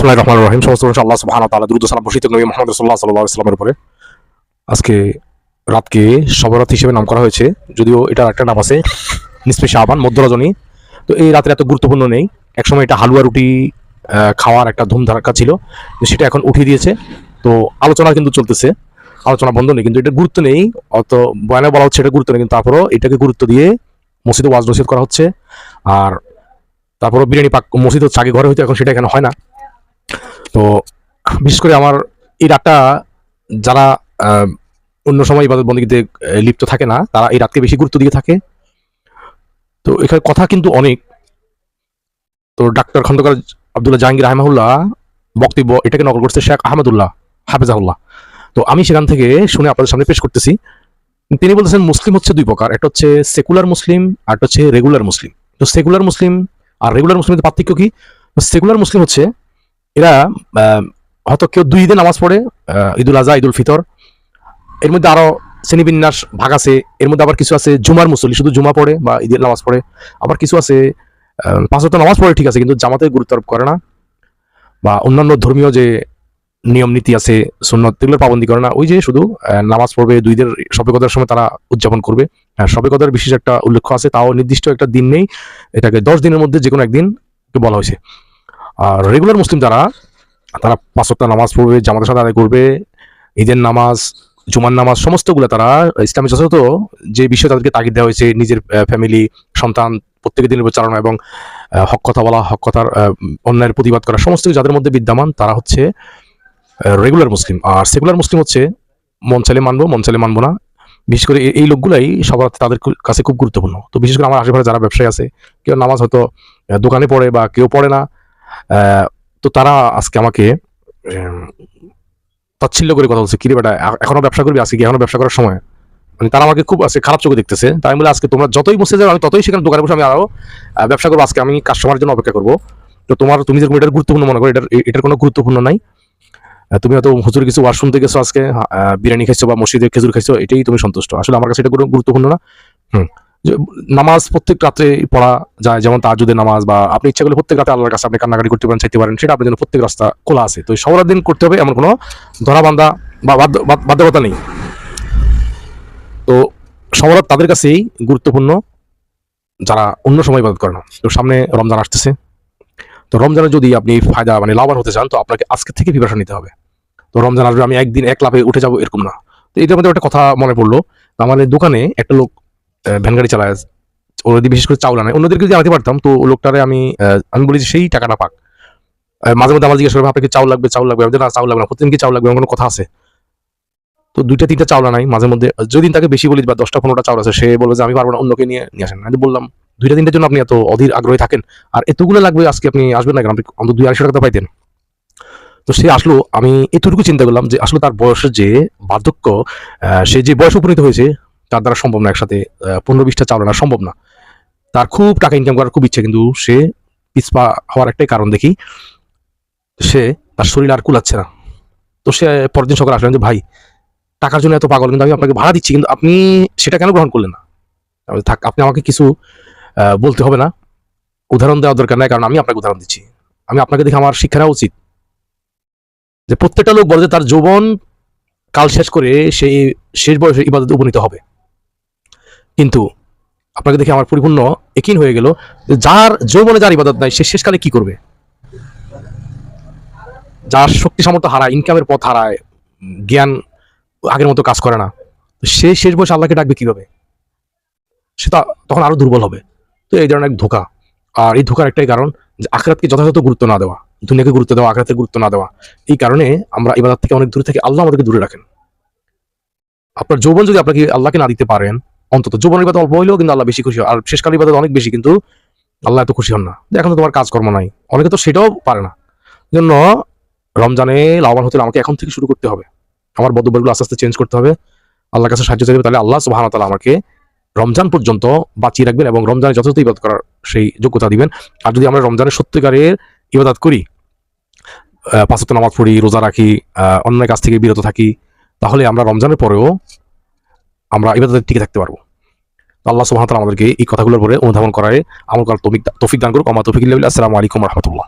বিসমুল্লাহ রহমান রহিম। সমস্ত আল্লাহ সুবহানাহু ওয়া তাআলা দ্রুত সালাম বর্ষিত নবী মুহাম্মদ সাল্লাল্লাহু আলাইহি সাল্লামের উপরে। আজকে রাতকে শবরাত হিসেবে নাম করা হয়েছে, যদিও এটা একটা নাম আছে নিসফে শাবান, মধ্য রজনী। তো এই রাতের এত গুরুত্বপূর্ণ নেই। একসময় এটা হালুয়া রুটি খাওয়ার একটা ধুমধারাক্কা ছিল সেটা এখন উঠিয়ে দিয়েছে। তো আলোচনা কিন্তু চলতেছে, আলোচনা বন্ধ নেই, কিন্তু এটা গুরুত্ব নেই, অত বয়ানে বলা হচ্ছে এটা গুরুত্ব নেই, কিন্তু তারপরও এটাকে গুরুত্ব দিয়ে মসজিদে ওয়াজ নসিহত করা হচ্ছে। আর তারপরও বিরিয়ানি পাক মসজিদ হচ্ছে, আগে ঘরে হইতো এখন সেটা এখানে হয় না। তো বিশেষ করে আমার এই রাতটা যারা অন্য সময় ইবাদত বন্দীতে লিপ্ত থাকে না, তারা এই রাতকে বেশি গুরুত্ব দিয়ে থাকে। তো এখানে কথা কিন্তু অনেক। তো ডাক্তার খন্দকার আব্দুল্লাহ জাহাঙ্গীর আহমাহুল্লাহ বক্তব্য এটাকে নকল করছে শেখ আহমদুল্লাহ, হাফেজাহুল্লাহ। তো আমি সেখান থেকে শুনে আপনাদের সামনে পেশ করতেছি। তিনি বলতেছেন, মুসলিম হচ্ছে দুই প্রকার। একটা হচ্ছে সেকুলার মুসলিম, আর একটা হচ্ছে রেগুলার মুসলিম। তো সেকুলার মুসলিম আর রেগুলার মুসলিমের পার্থক্য কি? সেকুলার মুসলিম হচ্ছে এরা হয়তো কেউ দুই ঈদে নামাজ পড়ে ঈদুল আজহা ঈদুল ফিতর। এর মধ্যে আরও শ্রেণীবিন্যাস ভাগ আছে এর মধ্যে আবার কিছু আছে জুমার মুসল্লি শুধু জুমা পড়ে বা ঈদের নামাজ পড়ে। আবার কিছু আছে পাঁচ ওয়াক্ত নামাজ পড়ে ঠিক আছে কিন্তু জামাতে গুরুত্ব আরোপ করে না। বা অন্যান্য ধর্মীয় যে নিয়ম নীতি আছে সুন্নত এগুলোর পাবন্দি করে না। ওই যে শুধু নামাজ পড়বে দুই ঈদের সবে কদার সময় তারা উদযাপন করবে। হ্যাঁ, সবে কদার বিশেষ একটা উল্লেখ আছে তাও নির্দিষ্ট একটা দিন নেই। এটাকে দশ দিনের মধ্যে যে কোনো একদিন বলা হয়েছে। আর রেগুলার মুসলিম যারা, তারা পাঁচ ওয়াক্ত নামাজ পড়বে, জামাতের সাথে আদায় করবে, ঈদের নামাজ, জুমার নামাজ, সমস্তগুলো তারা ইসলামী যথাযথ যে বিষয়ে তাদেরকে তাগিদ দেওয়া হয়েছে, নিজের ফ্যামিলি সন্তান প্রত্যেকের দিনের চালানো এবং হক কথা বলা, হক কথার অন্যায়ের প্রতিবাদ করা, সমস্ত যাদের মধ্যে বিদ্যমান তারা হচ্ছে রেগুলার মুসলিম। আর সেকুলার মুসলিম হচ্ছে, মন চাইলে মানবো, মন চাইলে মানবো না। বিশেষ করে এই- লোকগুলাই সবার তাদের কাছে খুব গুরুত্বপূর্ণ। তো বিশেষ করে আমার আশেপাশে যারা ব্যবসায়ী আছে, কেউ নামাজ হয়তো দোকানে পড়ে বা কেউ পড়ে না তো তারা আজকে আমাকে তাচ্ছিল্য করে কথা বলছে, কিরে বেটা এখনও ব্যবসা করবি? আজকে কি এখনও ব্যবসা করার সময়? মানে তারা আমাকে খুব আজকে খারাপ চোখে দেখতেছে। তাই বলে, আজকে তোমরা যতই বসে যাও, আমি ততই সেখানে দোকানে বসে আমি আরও ব্যবসা করব। আজকে আমি কাস্টমারের জন্য অপেক্ষা করব। তো তোমার, তুমি যেরকম এটার গুরুত্বপূর্ণ মনে করো, এটার এটার কোনো গুরুত্বপূর্ণ নাই। তুমি হয়তো হুজুর কিছু ওয়াজ শুনতে গেছো আজকে বিরিয়ানি খাইছো বা মসজিদে খেজুর খাইছো, এটাই তুমি সন্তুষ্ট। আসলে আমার কাছে এটা কোনো গুরুত্বপূর্ণ না। হুম। নামাজ প্রত্যেক রাত্রে পড়া যায়, যেমন তাজুদের নামাজ বা আপনি ইচ্ছা করলে প্রত্যেক রাতে আল্লাহর কাছে আপনি কান্নাকাটি করতে পারেন, চাইতে পারেন, সেটা আপনার জন্য প্রত্যেক রাস্তা খোলা আছে। তো সবার দিন করতে হবে, এমন কোনো ধরা বান্ধা বা বাধ্য- বাধ্য- বাধ্যকতা নেই। তো সবরাত তাদের কাছেই গুরুত্বপূর্ণ, যারা অন্য সময় ইবাদত করে না। তো সামনে রমজান আসতেছে। তো রমজানে যদি আপনি ফায়দা মানে লাভবান হতে চান, তো আপনাকে আজকে থেকে প্রিপারেশন নিতে হবে। তো রমজান আসবে, আমি একদিন এক লাভে উঠে যাব, এরকম না। তো এটার মধ্যে একটা কথা মনে পড়ল। আমাদের দোকানে একটা লোক ভ্যান গাড়ি চালায় যদি বিশেষ করে চাউল আনে। অন্যদেরকে যদি আনতে পারতাম, তো লোকটারে আমি আমি বলি যে, সেই টাকাটা পাক। মাঝে মধ্যে আমার জিজ্ঞেস করবে আপনাকে চাউল লাগবে চাউল লাগবে? না, চাউল লাগবে না। প্রতিদিন কি চাউল লাগবে? কোনো কথা আছে? তো দুইটা, তিনটা চাউল নাই মাঝে মধ্যে। যদি তাকে বেশি বলি বা দশটা, পনেরোটা চাউল আছে, সে বলবে যে, আমি পারব না, অন্যকে নিয়ে নিয়ে আসেন। আমি বললাম, দুইটা, তিনটার জন্য আপনি এত অধীর আগ্রহী থাকেন। আর এতগুলো লাগবে, আজকে আপনি আসবেন না কেন? আপনি অন্তত দুই আড়াইশো টাকা পাইতেন। তো সে আসলো, আমি এতটুকু চিন্তা করলাম যে, আসলে তার বয়সের যে বার্ধক্য সে যে বয়স উপনীত হয়েছে তার দ্বারা সম্ভব না, একসাথে পনেরো বিশটা চাউল আনা সম্ভব না। তার খুব টাকা ইনকাম করার খুব ইচ্ছে, কিন্তু সে পিছপা হওয়ার একটাই কারণ দেখি, সে তার শরীর আর কুলাচ্ছে না। তো সে পরের দিন সকালে আসলেন যে, ভাই, টাকার জন্য এত পাগল, কিন্তু আমি আপনাকে ভাড়া দিচ্ছি, কিন্তু আপনি সেটা কেন গ্রহণ করলেন না? থাক, আপনি আমাকে কিছু বলতে হবে না। উদাহরণ দেওয়ার দরকার নাই, কারণ আমি আপনাকে উদাহরণ দিচ্ছি। আমি আপনাকে দেখে আমার শিক্ষা নেওয়া উচিত। যে প্রত্যেকটা লোক বলে যে তার যৌবন কাল শেষ করে সেই শেষ বয়সে ইবাদতে উপনীত হবে। কিন্তু আপনাকে দেখে আমার পরিপূর্ণ একিন হয়ে গেল যার যৌবনে যার ইবাদত নাই, সে শেষকালে কি করবে? যার শক্তি সামর্থ্য হারায় ইনকামের পথ হারায়, জ্ঞান আগের মতো কাজ করে না, সে শেষ বয়সে আল্লাহকে ডাকবে কীভাবে? সে তখন আরও দুর্বল হবে। তো এই ধরনের এক ধোকা। আর এই ধোকার একটাই কারণ যে আখরাতকে যথাযথ গুরুত্ব না দেওয়া, দুনিয়াকে গুরুত্ব দেওয়া আখরাতকে গুরুত্ব না দেওয়া। এই কারণে আমরা ইবাদত থেকে অনেক দূরে থেকে আল্লাহ আমাদেরকে দূরে রাখেন। আপনার যৌবন যদি আপনাকে আল্লাহকে না দিতে পারেন অন্তত যৌবনের ইবাদত অল্প হইলেও কিন্তু আল্লাহ বেশি খুশি হয়। আর শেষকাল ইবাদত অনেক বেশি কিন্তু আল্লাহ এত খুশি হন না। এখন তো তোমার কাজকর্ম নাই। অনেকে তো সেটাও পারে না। জন্য রমজানে লাভবান হতে আমাকে এখন থেকে শুরু করতে হবে। আমার বদবগুলো আস্তে আস্তে চেঞ্জ করতে হবে। আল্লাহর কাছে সাহায্য চাইবে তাহলে আল্লাহ সুবাহ তালা আমাকে রমজান পর্যন্ত বাঁচিয়ে রাখবেন এবং রমজানে যথাযথ ইবাদত করার সেই যোগ্যতা দিবেন। আর যদি আমরা রমজানের সত্যিকারের ইবাদত করি আহ, পাঁচ নামাজ পড়ি রোজা রাখি আহ, অন্যের কাছ থেকে বিরত থাকি তাহলে আমরা রমজানের পরেও আমরা ইবাদতে টিকে থাকতে পারব। আল্লাহ সুহামতাল আমাদেরকে এই কথাগুলোর পরে অনুধাবন করায়। তৌফিক তৌফিক দান করুক। আমার তৌফিক আসসালামু আলাইকুম রহমতুল্লাহ।